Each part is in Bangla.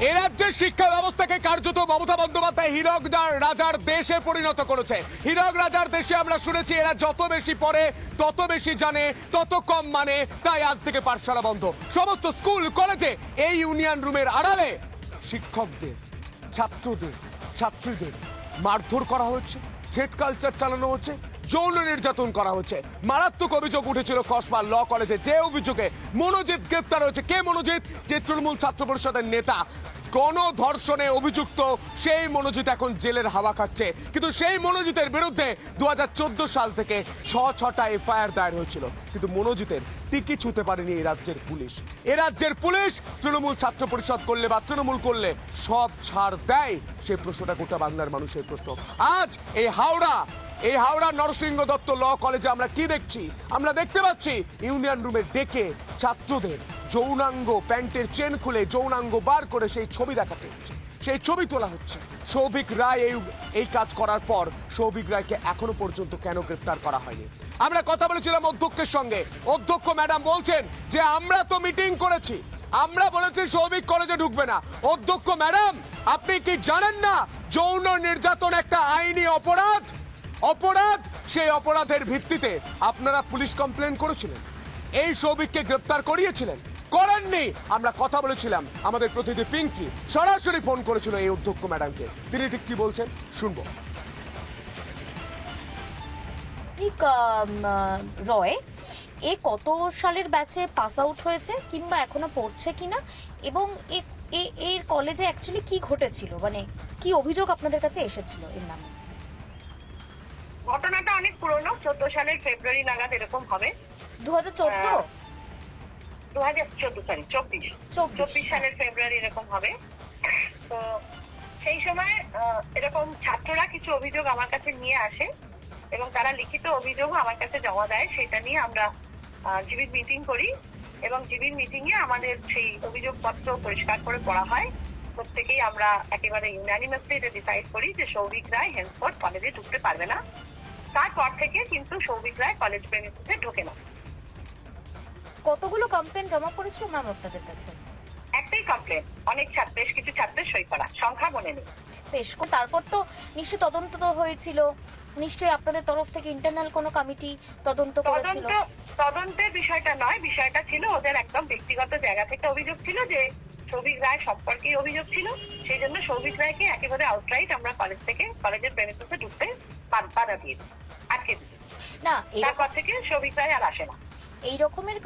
এ শিক্ষা ব্যবস্থাকে কার্যত মমতা বন্দ্যোপাধ্যায় হীরকদার রাজার দেশে পরিণত করেছে। হীরক রাজার দেশে আমরা শুনেছি এরা যত বেশি পড়ে, তত বেশি জানে, তত কম মানে তাই আজ থেকে পাঠশালা বন্ধ। সমস্ত স্কুল, কলেজে এই ইউনিয়ন রুমের আড়ালে শিক্ষকদের, ছাত্রদের, ছাত্রীদের মারধর করা হচ্ছে থ্রেট কালচার চালানো হচ্ছে যৌন নির্যাতন করা হচ্ছে। মারাত্মক অভিযোগ উঠেছিল কসবা ল কলেজে। যে অভিযোগে মনোজিৎ গ্রেপ্তার হয়েছে। কে মনোজিৎ? যে তৃণমূল ছাত্র পরিষদের নেতা। গণধর্ষণে অভিযুক্ত সেই মনোজিৎ এখন জেলের হাওয়া খাচ্ছে। কিন্তু সেই মনোজিতের বিরুদ্ধে দু সাল থেকে ছ, ছটা এফআইআর দায়ের হয়েছিল। কিন্তু মনোজিতের টিকি ছুতে পারেনি এই রাজ্যের পুলিশ। এ রাজ্যের পুলিশ তৃণমূল ছাত্র পরিষদ করলে বা তৃণমূল করলে সব ছাড় দেয়। সেই প্রশ্নটা গোটা বাংলার মানুষের প্রশ্ন। আজ এই হাওড়া এই হাওড়া নরসিংহ দত্ত ল কলেজে আমরা কি দেখছি? আমরা দেখতে পাচ্ছি ইউনিয়ন রুমে ডেকে ছাত্রদের যৌনাঙ্গ প্যান্টের চেন খুলে যৌনাঙ্গ বার করে সেই ছবি দেখাতে হচ্ছে। সেই ছবি তোলা হচ্ছে। সৌভিক রায় এই এই কাজ করার পর সৌভিক রায়কে এখনও পর্যন্ত কেন গ্রেপ্তার করা হয়নি? আমরা কথা বলেছিলাম অধ্যক্ষের সঙ্গে। অধ্যক্ষ ম্যাডাম বলছেন যে আমরা তো মিটিং করেছি। আমরা বলেছি সৌভিক কলেজে ঢুকবে না। অধ্যক্ষ ম্যাডাম, আপনি কি জানেন না যৌন নির্যাতন একটা আইনি অপরাধ? অপরাধ? সেই অপরাধের ভিত্তিতে আপনারা পুলিশ কমপ্লেন করেছিলেন। এই সৌভিককে গ্রেপ্তার করিয়েছিলেন। করেননি! আমরা কথা বলেছিলাম। আমাদের প্রতিনিধি পিঙ্কি সরাসরি ফোন করেছিল এই অধ্যক্ষ ম্যাডামকে। তিনি ঠিক কি বলছেন? শুনব। রয়, এ কত সালের ব্যাচে পাস আউট হয়েছে কিংবা এখনও পড়ছে কিনা? এবং এর কলেজে অ্যাকচুয়ালি কি ঘটেছিল? মানে কি অভিযোগ আপনাদের কাছে এসেছিল এর নামে? ঘটনাটা অনেক পুরনো চোদ্দ সালের ফেব্রুয়ারি নাগাদ এরকম হবে। দু হাজার চোদ্দ? হ্যাঁ। দু হাজার চোদ্দ সরি চব্বিশ। চব্বিশ চব্বিশ সালের ফেব্রুয়ারি এরকম হবে। তো সেই সময় এরকম ছাত্ররা কিছু অভিযোগ আমার কাছে নিয়ে আসে এবং তারা লিখিত অভিযোগও আমার কাছে জমা দেয়। সেটা নিয়ে আমরা জিবির মিটিং করি এবং জিবির মিটিং এ আমাদের সেই অভিযোগপত্র পরিষ্কার করে পড়া হয়। প্রত্যেকেই আমরা একেবারে ইউনানিমাসলি এটা ডিসাইড করি যে সৌভিক রায় হেন্সফোর্ড কলেজে ঢুকতে পারবে না। তারপর থেকে কিন্তু সৌভিক রায় কলেজ প্রেমিসে ঢোকে না কতগুলো কমপ্লেন জমা করেছিল ম্যাম আপনাদের কাছে? একটাই কমপ্লেন অনেক ছাত্র বেশ কিছু ছাত্রের সই করা সংখ্যা মনে নেই। বেশ তারপর তো নিশ্চয়ই তদন্ত তো হয়েছিল। নিশ্চয়ই আপনাদের তরফ থেকে ইন্টারনাল কোনো কমিটি তদন্ত করেছিল। তদন্ত তদন্তের বিষয়টা নয় বিষয়টা ছিল ওদের একদম ব্যক্তিগত জায়গা থেকে অভিযোগ ছিল যে সৌভিক রায় সম্পর্কে অভিযোগ ছিল। সেই জন্য সৌভিক রায়কে একেবারে আউটরাইট আমরা কলেজ থেকে কলেজের প্রেমিসে ঢুকতে বাধা দিয়ে আটকে দিই। না তারপর থেকে সৌভিক রায় আর আসে না। এই রকমের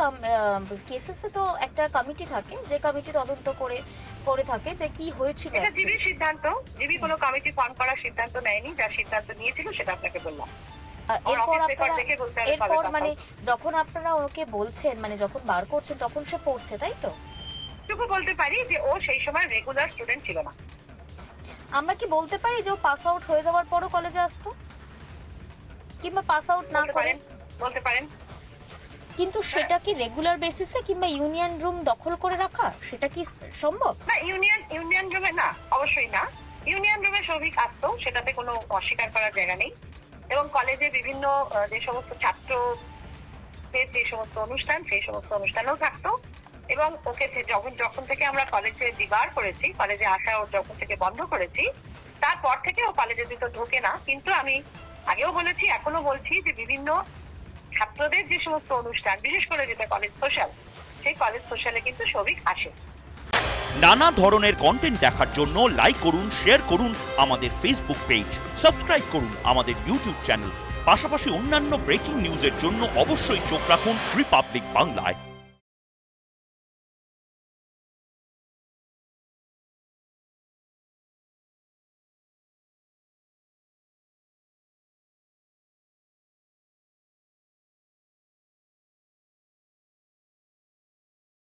কেসেসে তো একটা কমিটি থাকে যে কমিটি তদন্ত করে করে থাকে যে কি হয়েছিল এটা। জিবির সিদ্ধান্ত। জিবি কোনো কমিটি ফর্ম করার সিদ্ধান্ত নেয়নি যার সিদ্ধান্ত নিয়েছিল সেটা আপনাকে বললাম। এরপর আপনারা এরপর মানে যখন আপনারা ওকে বলছেন মানে যখন বার করছেন তখন সে পড়ছে তাই তো? এটুকু বলতে পারি যে ও সেই সময় রেগুলার স্টুডেন্ট ছিল না। আমরা কি বলতে পারি যে ও পাস আউট হয়ে যাওয়ার পরও কলেজে আসতো? কিংবা পাস আউট না বলতে করে? বলতে পারেন। কিন্তু সেটা কি রেগুলার বেসিসে কিংবা ইউনিয়ন রুম দখল করে রাখা? সেটা কি সম্ভব? না ইউনিয়ন ইউনিয়ন রুমে না অবশ্যই না। ইউনিয়ন রুমে সৌভিক আসতো সেটাতে কোনো অস্বীকার করার জায়গা নেই। এবং কলেজে বিভিন্ন যে সমস্ত ছাত্রদের যে সমস্ত অনুষ্ঠান সেই সমস্ত অনুষ্ঠানেও থাকতো। এবং ওকে যখন যখন থেকে আমরা কলেজে ডিবার করেছি কলেজে আসা ওর যখন থেকে বন্ধ করেছি, তারপর থেকে ও কলেজে দিতে ঢোকে না, কিন্তু আমি আগেও বলেছি, এখনও বলছি যে বিভিন্ন ছাত্রদের যে সমস্ত অনুষ্ঠান, বিশেষ করে যেটা কলেজ সোশ্যাল সেই কলেজ সোশ্যালে কিন্তু সৌভিক আসে। নানা ধরনের কন্টেন্ট দেখার জন্য লাইক করুন শেয়ার করুন আমাদের ফেসবুক পেজ সাবস্ক্রাইব করুন আমাদের ইউটিউব চ্যানেল পাশাপাশি অন্যান্য ব্রেকিং নিউজের জন্য অবশ্যই চোখ রাখুন রিপাবলিক বাংলায়